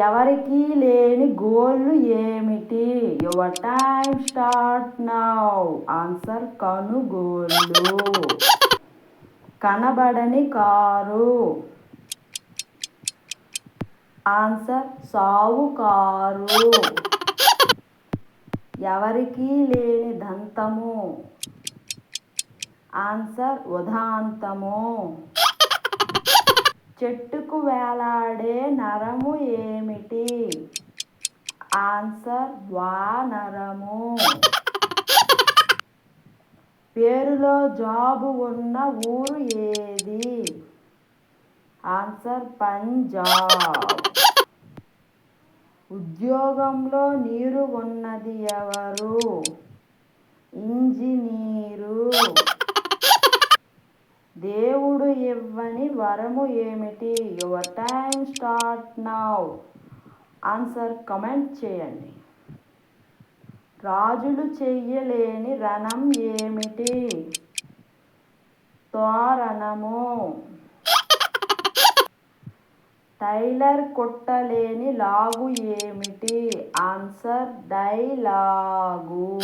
ఎవరికీ లేని గోళ్ళు ఏమిటి? Your time start now answer కనుగోళ్ళు కనబడని కారు. ఆన్సర్ సావు కారు. ఎవరికీ లేని దంతము. ఆన్సర్ ఉదాంతము చెట్టు చెట్టుకు వేలాడే నరము ఏమిటి? ఆన్సర్ వానరము పేరులో జాబు ఉన్న ఊరు ఏది? ఆన్సర్ పంజాబ్. ఉద్యోగంలో నీరు ఉన్నది ఎవరు? ఇంజనీరు. దేవుడు ఇవ్వని వరము ఏమిటి? Your time start now answer comment చేయండి. రాజులు చెయ్యలేని రణం ఏమిటి? తోరణము టైలర్ కొట్టలేని లాగు ఏమిటి? Answer dialogue